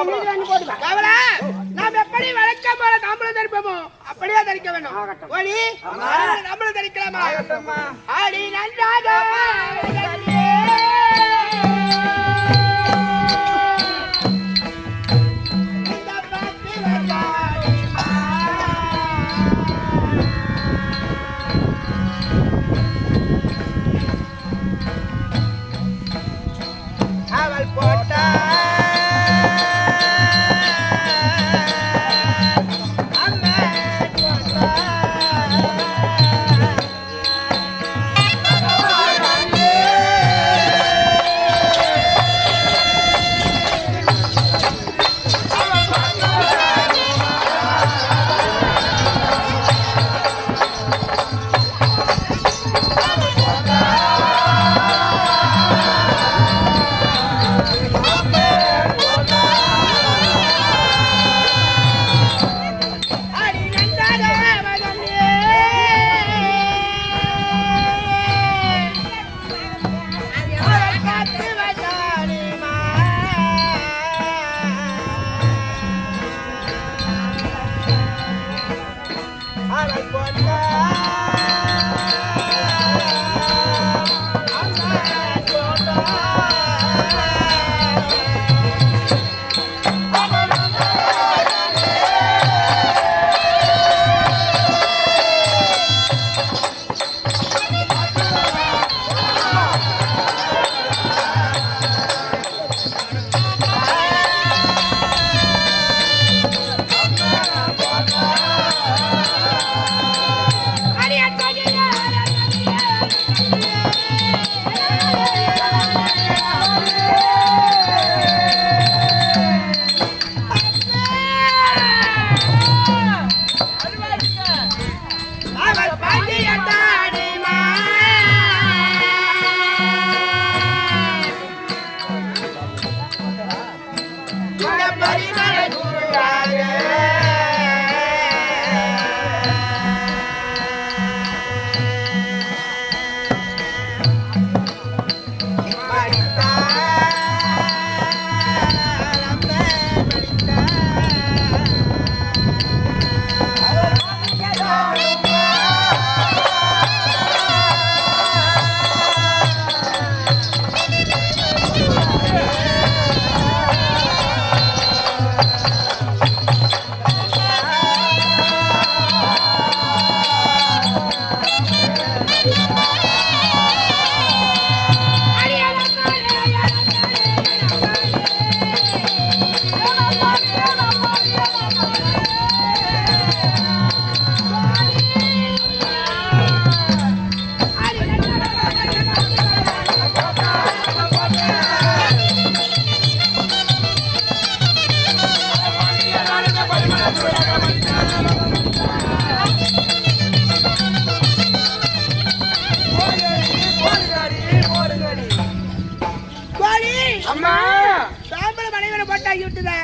கவலை! நாம் எப்படி வழக்கம் போல தாம்பூலம் தரிப்போமோ அப்படியே தரிக்க ஆகட்டும். ஓடி தாம்பூலம் தரிக்கலாமா. ஆடி நன்றாக.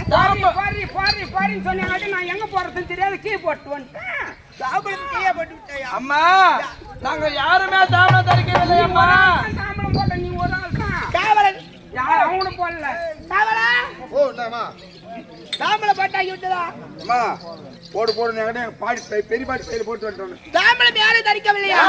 போறி, போறி, போறின்னு சொன்னாங்காட்டி நான் எங்க போறதுன்னு தெரியாது. கீ போட்டு வந்துட்டேன் சாம்பலுக்கு தீயா போட்டு விட்டாயா? அம்மா நாங்க யாருமே தாமதம் தரிக்கவில்லை அம்மா. தாம்பளம் போட்ட நீ ஒரு ஆள் தான். காவலன். யார் அவனும் போடல. காவலா? ஓ என்னம்மா சாம்பல போட்டாக்கி விட்டுதா? அம்மா போடு போடு பாடி பெ- பெரிய பாட்டி கையில் போட்டு வந்துட்டோன்னு. சாம்பலம் யாரும் தரிக்கவில்லையா?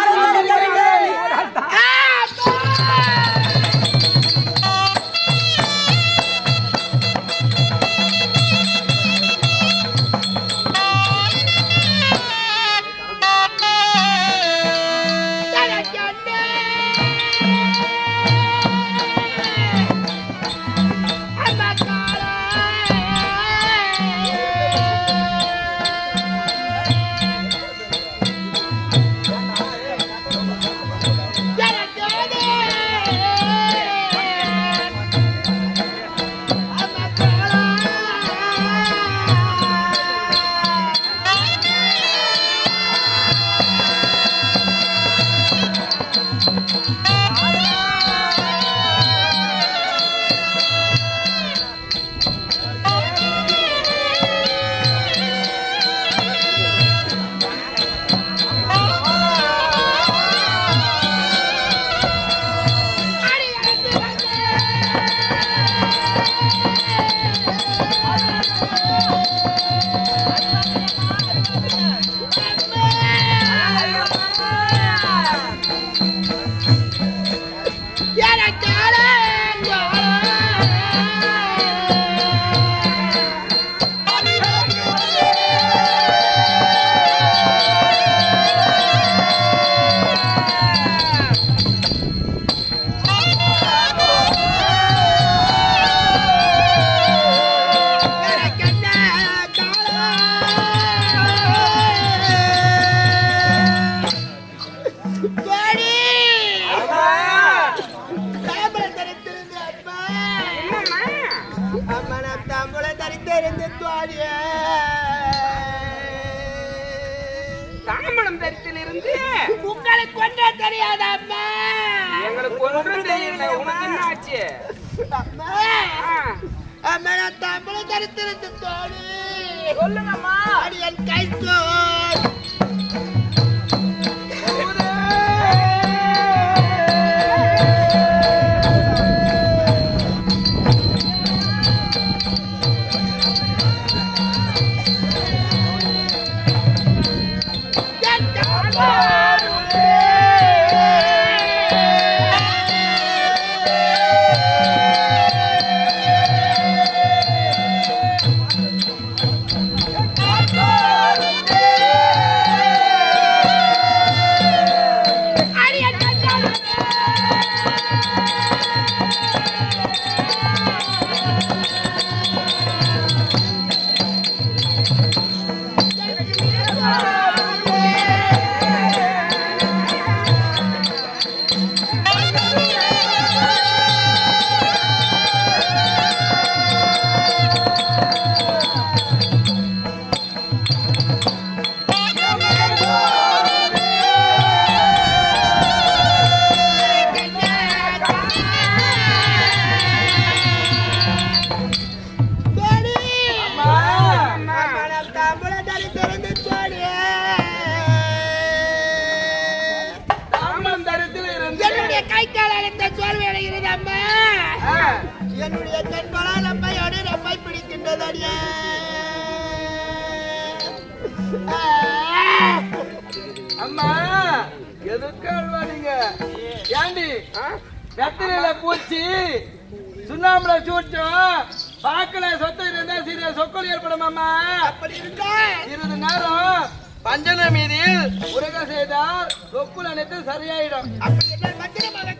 தரித்தெறிந்து துவாரிய தாமணம் தரித்திலிருந்து உங்களுக்கு ஒன்றே தெரியாத அம்மா எங்களுக்கு ஒன்றும் ஆச்சு அம்மா. அம்மா நான் தாமணம் தரித்திருந்து தோழி. சொல்லுங்கம்மா. அடி என் கை அம்மா எதுக்கு அழுவாதீங்க ஏண்டி? வெத்தலையில பூச்சி சுண்ணாம்புல சூட்டும் பாக்கல சொத்து இருந்தா சிறிய சொக்கல் ஏற்படும் அம்மா. அப்படி இருந்தால் சிறிது நேரம் பஞ்சன மீதில் உருக செய்தால் சொக்குல் அனைத்து சரியாயிடும். அப்படி என்ன பத்திரமாக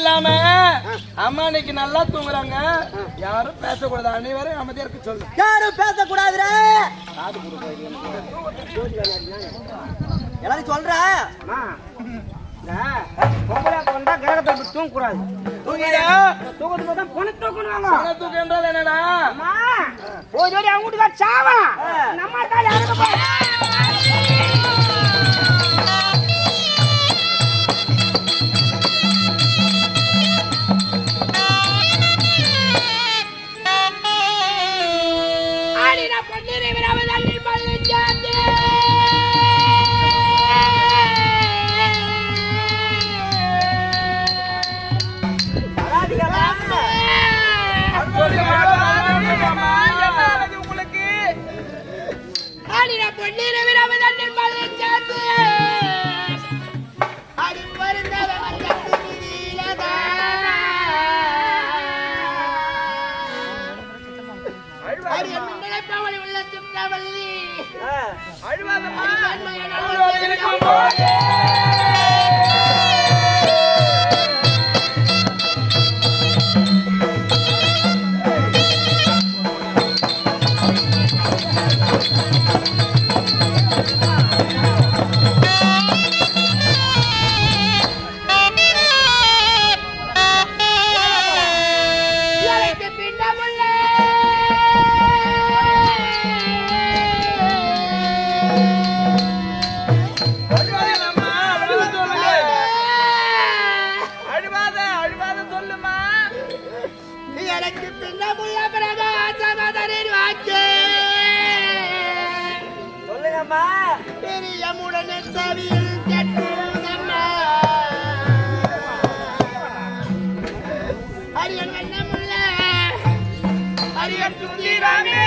இல்லாம அம்மா இன்னைக்கு நல்லா தூங்குறாங்க. யாரும் பேசக்கூடாது. அனைவரும் அமைதியா இருக்க சொல்லு. யாரும் பேசக்கூடாதுரே எல்லாரும் சொல்ற. தூங்கக்கூடாது. என்னடா? அம்மா போய் அவங்க சாவா. நம்ம Marina, por இருக்கும் எனக்கு எனக்கு பின்னமுள்ள பிரகாசமதனின் வாக்கு சொல்லுங்கம்மா. பெரியமுடன் செவியில் கேட்குதம்மா அரியன் வண்ணமுள்ள அரியன் சுந்தரமே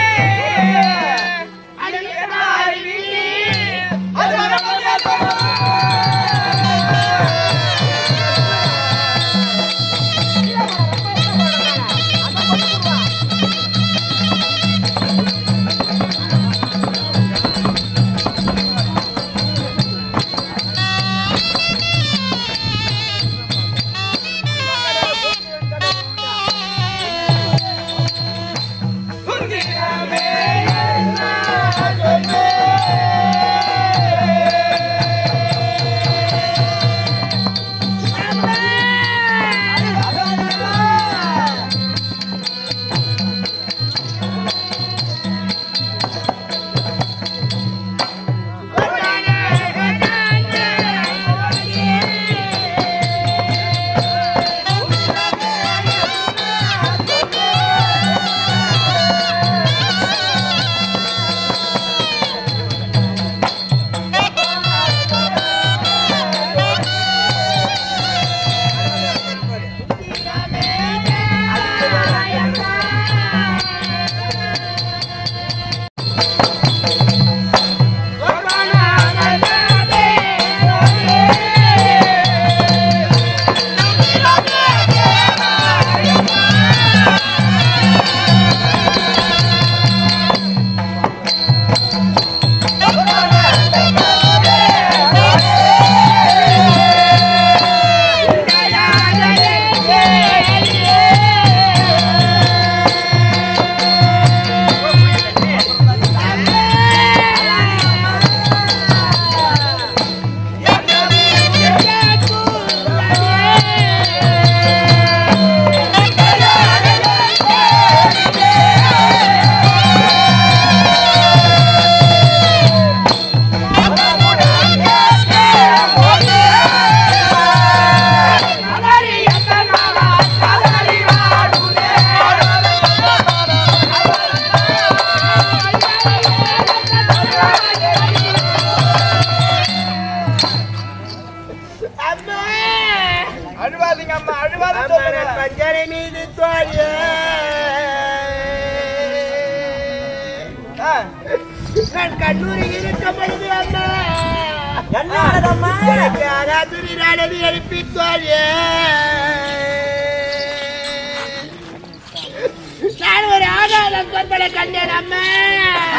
சொற்பனை கண்டேன் அம்மா.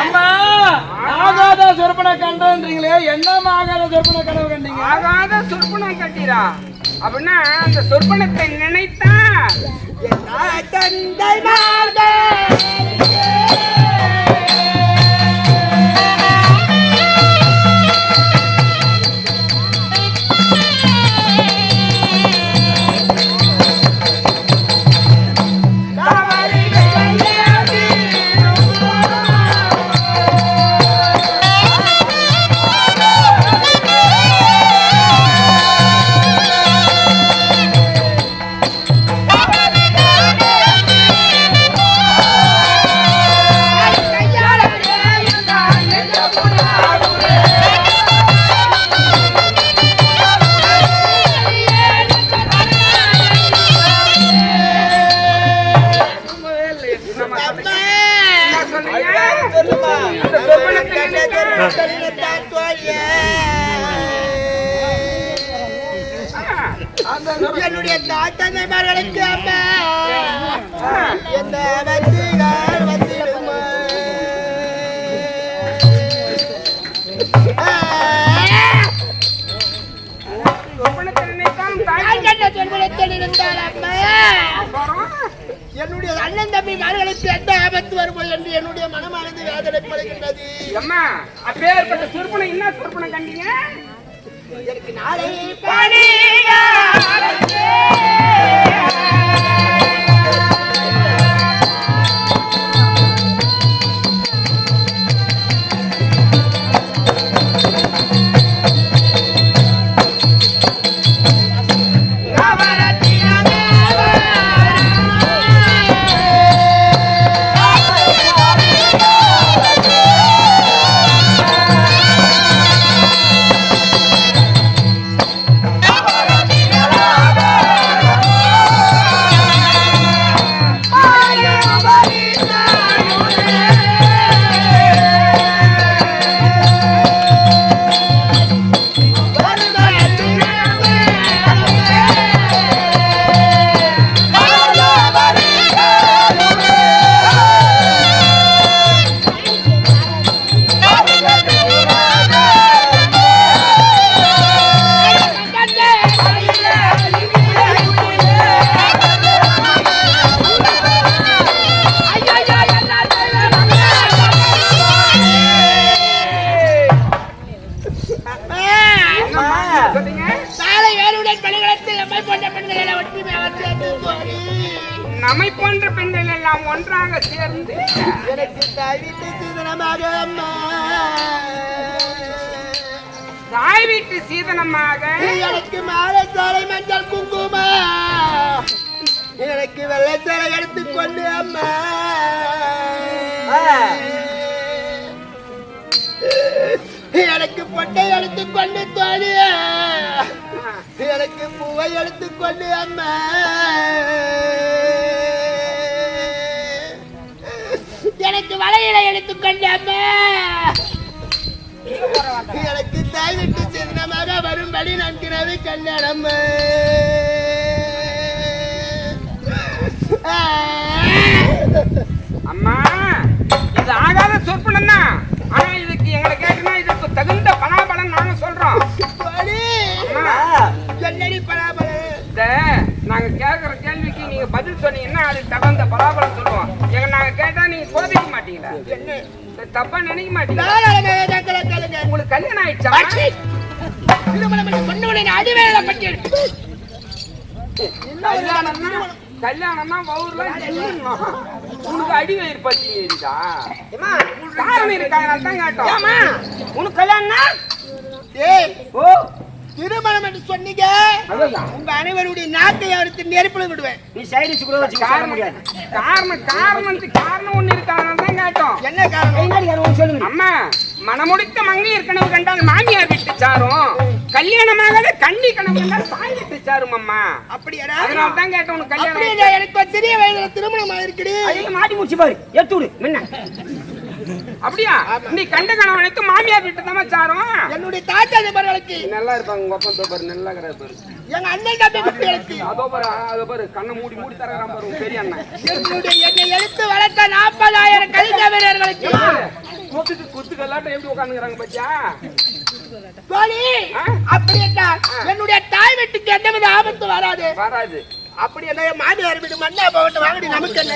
அம்மா ஆகாத சொற்பனை கண்டன்றீங்களே. என்னம்மா ஆகாத சொற்பனை கனவு கண்டீங்க? ஆகாத சொற்பனம் கட்டீரா அப்படின்னா அந்த சொற்பனத்தை நினைத்தா நான் தந்தை மார்கள் என்னுடைய தாத்தந்தைமார்களுக்கு அம்மா. எந்த வந்திகள் வந்திடுமா. என்னுடைய அண்ணன் தம்பி மார்களுக்கு எந்த ஆபத்து வருமோ என்று என்னுடைய மனமானது வேதனைப்படுகின்றது. அம்மா அப்பேற்பட்ட சொற்பனம் என்ன சொற்பனம் கண்டீங்க? இதற்கு நாளை பணியா பணிகளத்தில் எம்மை போன்ற பெண்கள் என ஒற்றுமையாக சேர்ந்து நம்மை போன்ற பெண்கள் எல்லாம் ஒன்றாக சேர்ந்து எனக்கு தவித்து சீதனமாக அம்மா. தாய் வீட்டு சீதனமாக எனக்கு மாலை சாலை மஞ்சள் குங்குமா எனக்கு வெள்ளை சாலை எடுத்துக்கொண்டு அம்மா. எனக்கு பொட்டை எடுத்துக்கொண்டு தோழி எனக்கு பூவை எடுத்துக்கொண்டு அம்மா. எனக்கு வளையலை எடுத்துக்கொண்டு அம்மா. எனக்கு தாய் விட்டு சின்னமாக வரும்படி நான் கிணறு கல்யாணம் அம்மா. இது ஆகாத சொற்பனம் தான். ஆனா இதுக்கு எங்களை கேட்கணும் இதுக்கு தகுந்த பலாபலம் நாங்க சொல்றோம். என்னடி பலாபலம் நாங்க கேட்கிற கேள்விக்கு நீங்க பதில் சொன்னீங்கன்னா அதுக்கு தகுந்த பலாபலம் சொல்லுவோம்? எங்க நாங்க கேட்டா நீங்க கோபிக்க மாட்டீங்களா? தப்பா நினைக்க மாட்டீங்களா? உங்களுக்கு கல்யாணம் ஆயிடுச்சா! திருமணம் பண்ணி சொன்னவனை அடிவேல பட்டி கல்யாணம்னா கல்யாணம்னா ஜெயிக்கணும். உனக்கு அடி வயிறு பத்தி ஏறிதா காரணம் இருக்கா அதனால தான் கேட்டோம். உனக்கு கல்யாணம்னா? ஏய். ஓ. திருமணம் என்று சொன்னீங்க. உங்க அனைவருடைய நாக்கை அவருக்கு நெருப்புல விடுவேன். நீ சைடிச்சு கூட காரணம் காரணம் காரணம் காரணம் ஒண்ணு இருக்கு? அதனால தான் கேட்டோம். என்ன காரணம்? அம்மா மனமுடித்த மங்கையர் கனவு கண்டால் மாமியார் விட்டு சாரும் கல்யாணமாகாத கண்ணி கனவு கண்டால் தாய் விட்டு சாரும் அம்மா. அப்படியாடா? அதனால தான் கேட்டேன் உனக்கு கல்யாணம் எனக்கு சிறிய வயதுல திருமணம் ஆயிருக்குது ஐயோ, மாட்டி முடிச்சு பாரு. எடுத்து விடு. முன்ன. அப்படியா? நீ கண்ட கணவனுக்கு மாமியார் வீட்டு தான் சாரம்? என்னுடைய தாத்தா தம்பர்களுக்கு நல்லா இருப்பாங்க உங்க அப்பா பாரு நல்லா இருக்கிற பாரு. எங்க அண்ணன் தம்பி பிள்ளைகளுக்கு அதோ பாரு அதோ பாரு கண்ணை மூடி மூடி தரறான் பாரு பெரிய அண்ணன். என்னுடைய என்னை எடுத்து வளர்த்த நாற்பதாயிரம் கல்வி வீரர்களுக்கு. கொத்துக்கு குத்து கல்லாட்டம் எப்படி உட்காந்துக்கிறாங்க பாத்தியா? தோழி அப்படி என்னுடைய தாய் வீட்டுக்கு எந்தவித ஆபத்து வராது. வராது. அப்படி என்ன மாமியார் வீடு மண்ணா போகட்டும் வாங்கடி நமக்கு என்ன?